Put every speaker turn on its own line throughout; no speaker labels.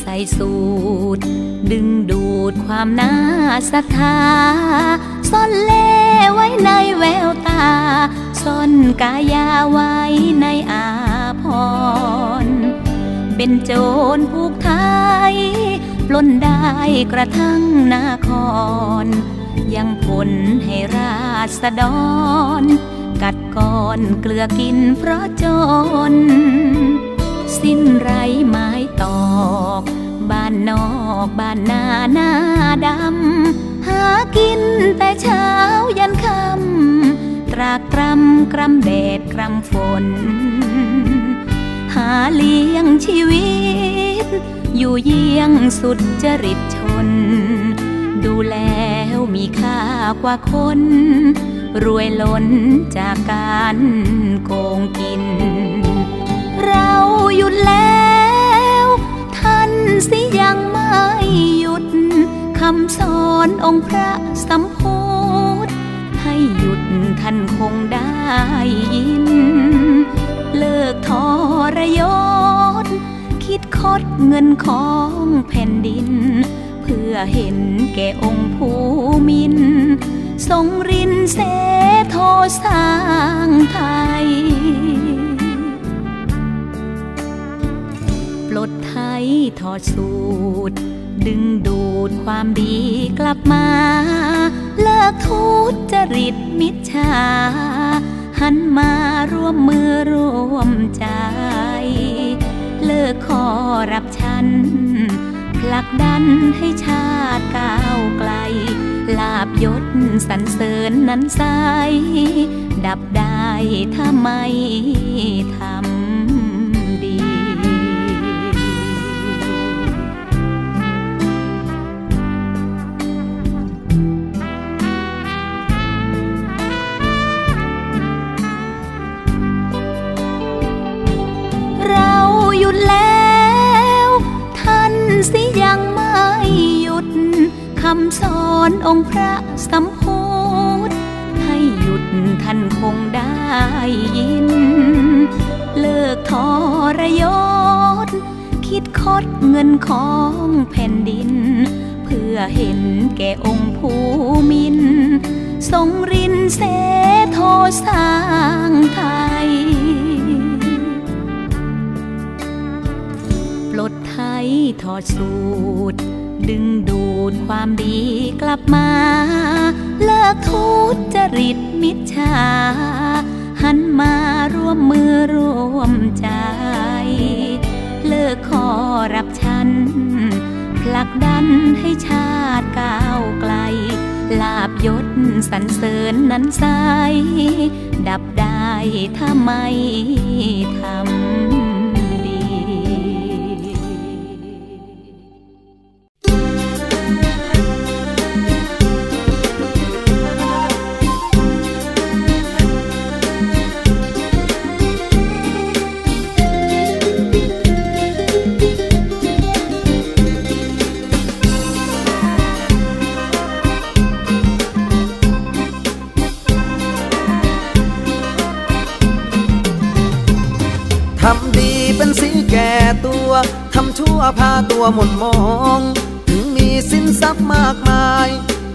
ใส่สูตร ดึงดูดความน่าศรัทธาซ่อนเล่ไว้ในแววตาซ่อนกายาไว้ในอาพรณ์เป็นโจรผูกไทยปล้นได้กระทั่งนาคร ยังผลให้ราษฎร กัดก้อนเกลือกินเพราะจน สิ้นไรไม้ ตอกบ้านนอกบ้านนาหน้าดำ หากินแต่เช้ายันค่ำตรากตรำกรำแดดกรำฝน หาเลี้ยงชีวิต อยู่เยี่ยงสุดจริตชน ดูแล้วมีค่ากว่าคน รวยล้นจากการโกงกิน เราหยุดแล้ว สิยังไม่หยุดคำสอนองค์พระสัมโพธให้หยุดท่านคงได้ยิน เลิกทรยศ คิดคดเงินของแผ่นดิน เพื่อเห็นแก่องค์ภูมิน ทรงรินเสโทสร้างไทย ปลดไทยถอดสูตร ดึงดูดความดีกลับมา เลิกทุจริตมิจฉาหันมาร่วมมือร่วมใจ เลิกขอรับฉันผลักดันให้ชาติก้าวไกล ลาบยศสรรเสริญนั้นใสดับได้ถ้าไม่ทำำสอนองค์พระสัมโพธให้หยุดท่านคงได้ยิน เลิกทรยศ คิดคดเงินของแผ่นดิน เพื่อเห็นแก่องค์ภูมิน ทรงรินเสโทสร้างไทยปลดไทยถอดสูตร ดึงดูดความดีกลับมา เลิกทุจริตมิจฉาหันมาร่วมมือร่วมใจ เลิกขอรับฉันผลักดันให้ชาติก้าวไกล ลาบยศสรรเสริญนั้นใสดับได้ถ้าไม่ทำ
ชั่วพาตัวหม่นมอง ถึงมีสินทรัพย์มากมาย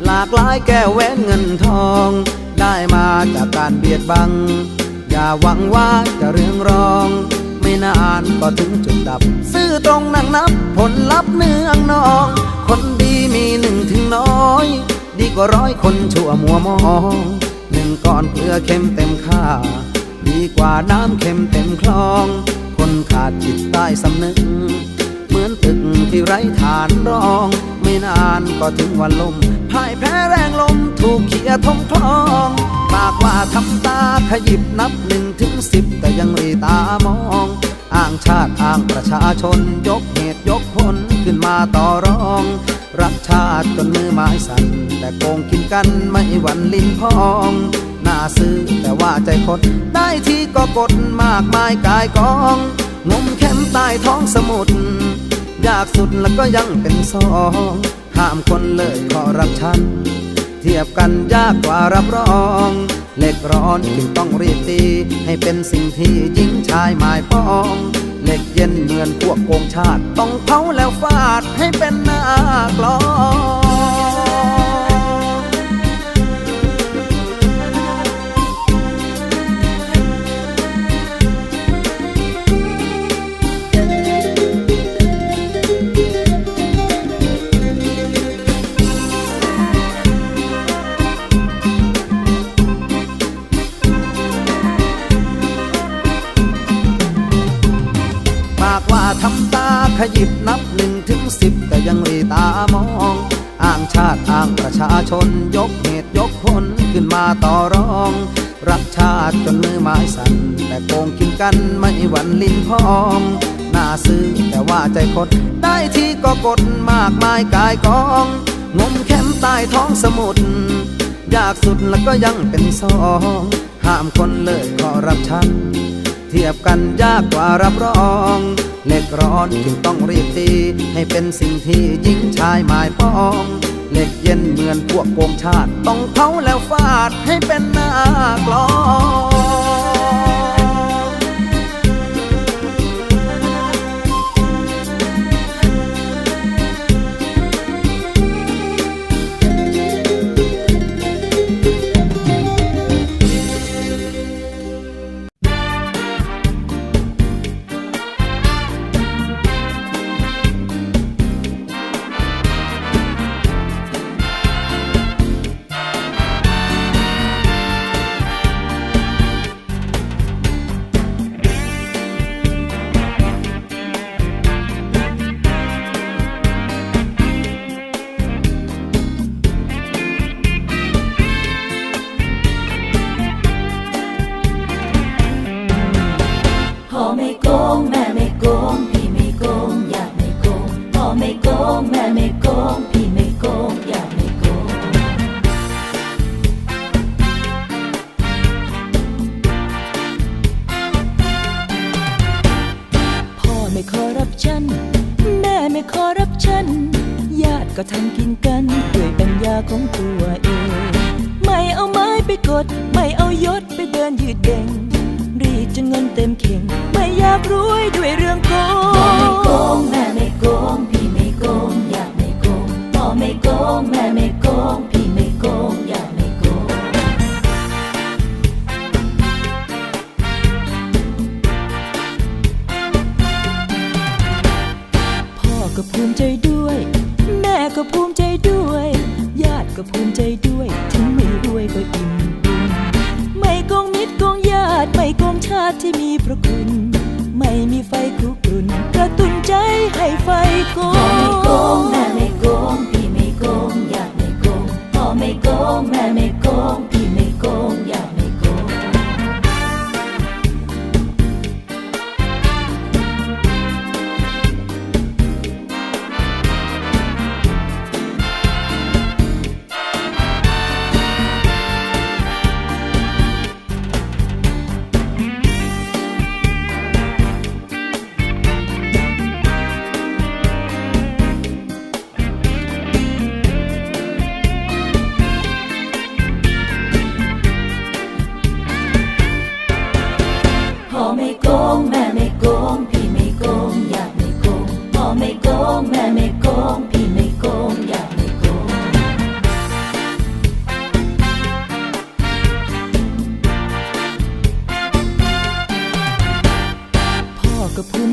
หลากหลายแก้วแหวนเงินทอง ได้มาจากการเบียดบัง อย่าหวังว่าจะเรืองรอง ไม่นานก็ถึงจุดดับ ซื่อตรงนั่งนับ ผลลัพธ์เนืองนอง คนดีมีหนึ่งถึงน้อย ดีกว่าร้อยคนชั่วมัวมองหนึ่งก้อนเพื่อเค็มเต็มค่า ดีกว่าน้ำเค็มเต็มคลอง คนขาดจิตใต้สำนึก มือนตึกที่ไร้ฐานรอง ไม่นานก็ถึงวันลมพ่ายแพ้แรงลมถูกเขี่ยทมคลองปากว่าทำตาขยิบนับหนึ่งถึงสิบแต่ยังรีตามองอ้างชาติอ้างประชาชน ยกเหตุยกผลขึ้นมาต่อรอง รักชาติจนมือไม้สั่นแต่โกงกินกันไม่หวันลิ้นพองน่าซื้อแต่ว่าใจคดได้ที่ก็กดมากมายกายกองงมแคมใต้ท้องสมุทร ยากสุดแล้วก็ยังเป็นสองห้ามคนเลยขอรับฉัน เทียบกันยากกว่ารับรองเหล็กร้อนจึงต้องรีบตี ให้เป็นสิ่งที่หญิงชายหมายปองเหล็กเย็นเหมือนพวกโกงชาติ ต้องเผาแล้วฟาดให้เป็นหน้ากลอง รอง รักชาติจนมือไม้สั่น แต่โกงกินกันไม่หวันลิ้นพองน่าซื้อแต่ว่าใจคด ได้ที่ก็กดมากมายกายกอง งมแคมใต้ท้องสมุทรยากสุดแล้วก็ยังเป็นสอง ห้ามคนเลยขอรับชัน เทียบกันยากกว่ารับรองเหล็กร้อนจึงต้องรีบตีให้เป็นสิ่งที่ยิ่งชายหมายปอง เหล็กเย็นเหมือนพวกโกงชาติ ต้องเผาแล้วฟาดให้เป็นหน้ากลอง
แม่ไม่ขอ
รับฉัน ญาติก็ทำกินกันด้วยปัญญาของตัวเอง ไม่เอาไม้ไปกด ไม่เอายศไปเดินยืดเด่ง รีดจนเงินเต็มเข่ง ไม่อยากรวยด้วยเรื่องโกง
พ่อไม่โก
ง
งแม่ไม่โกง พี่ไม่โกง อยากไม่โกง พ่อไม่โกงแม่ไม่
ภูมิใจด้วย แม่ก็ภูมิใจด้วย ญาติก็ภูมิใจด้วย ถึงไม่รวยก็อิ่มบุญไม่โกงมิตรโกงญาติ ไม่โกงชาติที่มีพระคุณ ไม่มีไฟคลุกรุ่นกระตุ้นใจให้ไฟโก
พ่ไม่โกง
ง
แม่ไม่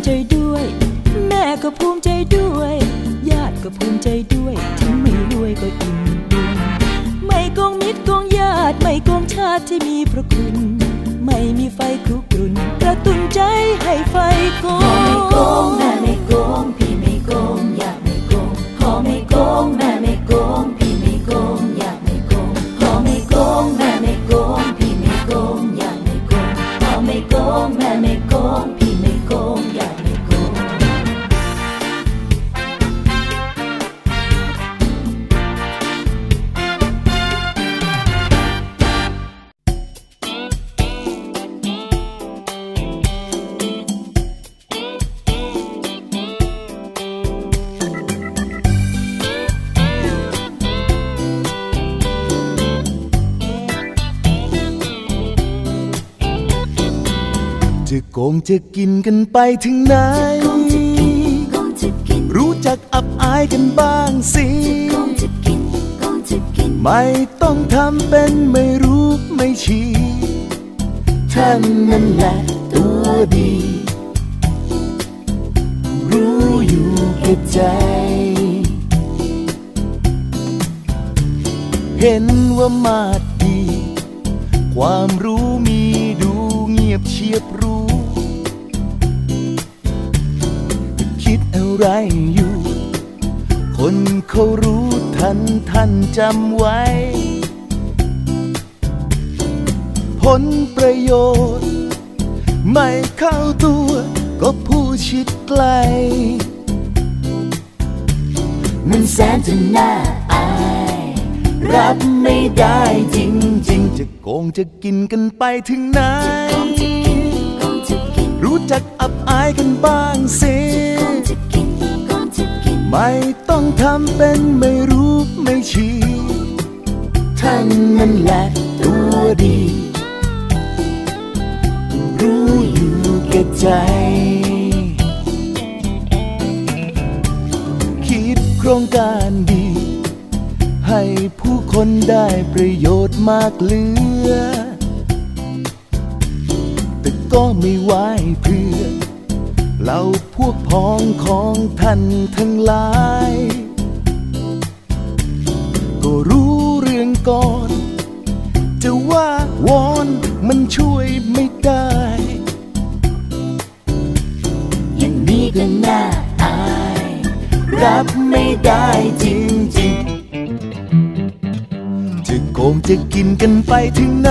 ใจด้วย แม่ก็ภูมิใจ โกงจะ
กินกันไปถึงไหน
คงจะกินคงจะกิน
รู้จักอับอายกันบ้างสิ
คงจะกินคงจะกิน
ไม่ต้องทำเป็นไม่รู้ไม่ชี้ท่านนั่นแหละตัวดี รู้อยู่แก่ใจ เห็นว่ามาดดี ความรู้มีดูเงียบเชียบรู้ ไรอยู่ คนเขารู้ทันท่านจำไว้ ผลประโยชน์ ไม่เข้าตัวก็ผู้ชิดไกล มันแสนจะน่าอาย รับไม่ได้จริง ๆ จะโกงจะกินกันไปถึงไหน
คงจะกินคงจะกิน
รู้จักอับอายกันบ้างสิ ไม่ต้องทำเป็นไม่รู้ไม่ชี้ท่านนั่นแหละตัวดี รู้อยู่แก่ใจ คิดโครงการดี ให้ผู้คนได้ประโยชน์มากเหลือ แต่ก็ไม่ไหวเพื่อ เราพวกพ้องของท่านทั้งหลาย ก็รู้เรื่องก่อน จะว่าวอนมันช่วยไม่ได้ อย่างนี้ก็น่าอาย รับไม่ได้จริงๆ จะโกงจะกินกันไปถึงไหน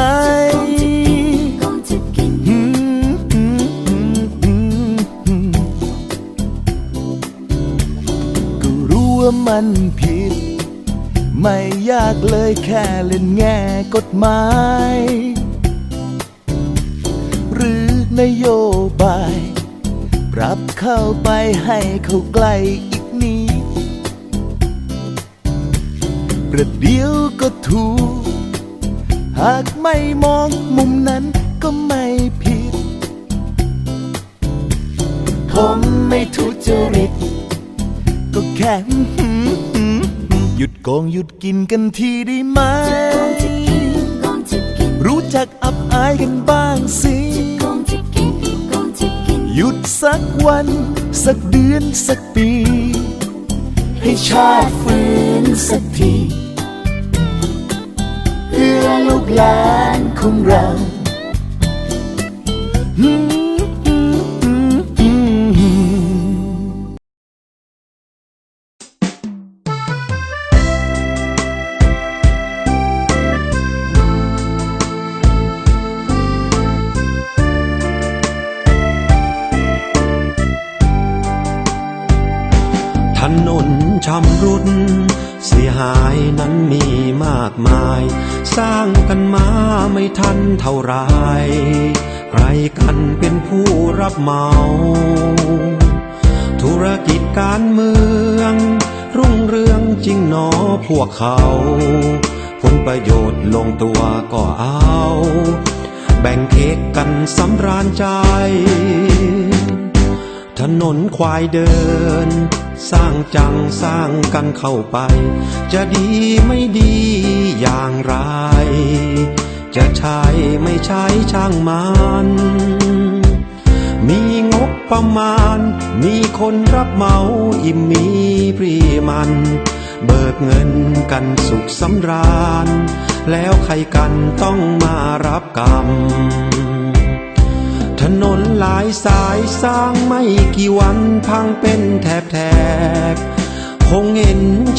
ว่ามันผิด ไม่ยากเลยแค่เล่นแง่กฎหมาย หรือนโยบาย ปรับเข้าไปให้เขาใกล้อีกนิดประเดี๋ยวก็ถูก หากไม่มองมุมนั้นก็ไม่ผิด ผมไม่ทุจริต แค่หยุดโกงหยุดกินกันทีได้ไหม
คงจะกินคงจะกิน
รู้จักอับอายกันบ้างสิ
คงจะกินคงจะกิน
หยุดสักวัน สักเดือนสักปี ให้ชาติฟื้นสักที เพื่อลูกหลานของเรา
ชำรุด เสียหายนั้นมีมากมาย สร้างกันมาไม่ทันเท่าไร ใครกันเป็นผู้รับเหมา ธุรกิจการเมือง รุ่งเรืองจริงหนอพวกเขา ผลประโยชน์ลงตัวก็เอา แบ่งเค้กกันสำราญใจ ถนนควายเดิน สร้างจังสร้างกันเข้าไป จะดีไม่ดีอย่างไร จะใช้ไม่ใช้ช่างมัน มีงบประมาณ มีคนรับเหมาอิ่มมีปรีมัน เบิกเงินกันสุขสำราญ แล้วใครกันต้องมารับกรรมถนนหลายสายสร้างไม่กี่วันพังเป็นแถบแถ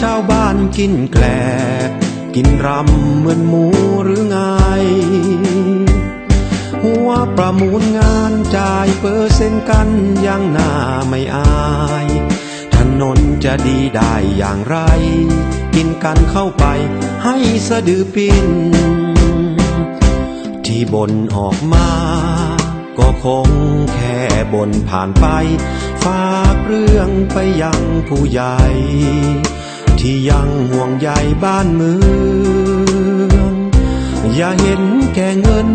ชาวบ้านกินแกลบกินรำเหมือนหมูหรือไง หัวประมูลงานจ่ายเปอร์เซ็นต์กันยังหน้าไม่อาย ถนนจะดีได้อย่างไร กินกันเข้าไปให้สะดือปิ้นที่บนออกมา ก็คงแค่บนผ่านไป ฝากเรื่องไปยังผู้ใหญ่ ที่ยังห่วงใยบ้านเมือง อย่าเห็นแก่เงิน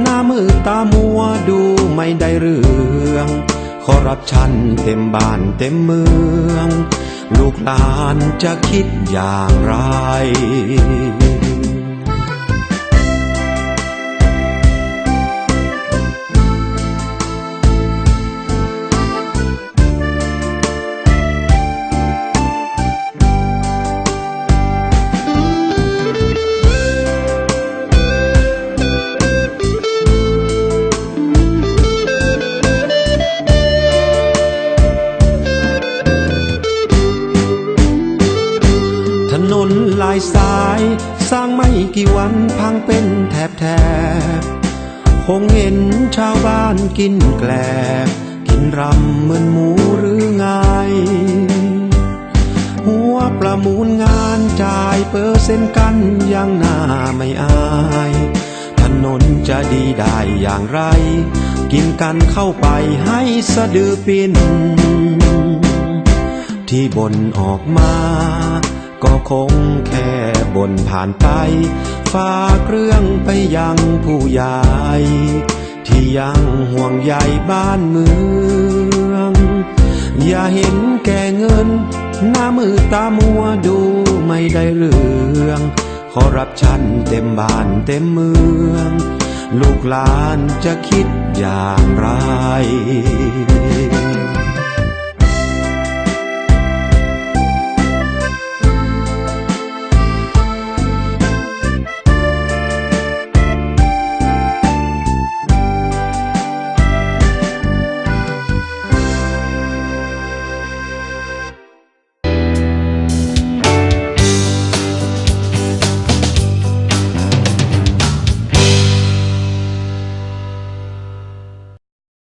หน้ามือตามัวดูไม่ได้เรื่องขอรับชันเต็มบ้านเต็มเมือง ลูกหลานจะคิดอย่างไร เป็นแถบแถบคงเห็นชาวบ้านกินแกลบ กินรำเหมือนหมูหรือไง หัวประมูลงานจ่ายเปอร์เซ็นต์กันยังหน้าไม่อายถนนจะดีได้อย่างไร กินกันเข้าไปให้สะดือปิน ที่บนออกมา ก็คงแค่บนผ่านไป ฝากเรื่องไปยังผู้ใหญ่ที่ยังห่วงใยบ้านเมือง อย่าเห็นแก่เงิน หน้ามือตามัวดูไม่ได้เรื่องคอร์รัปชันเต็มบ้านเต็มเมือง ลูกหลานจะคิดอย่างไร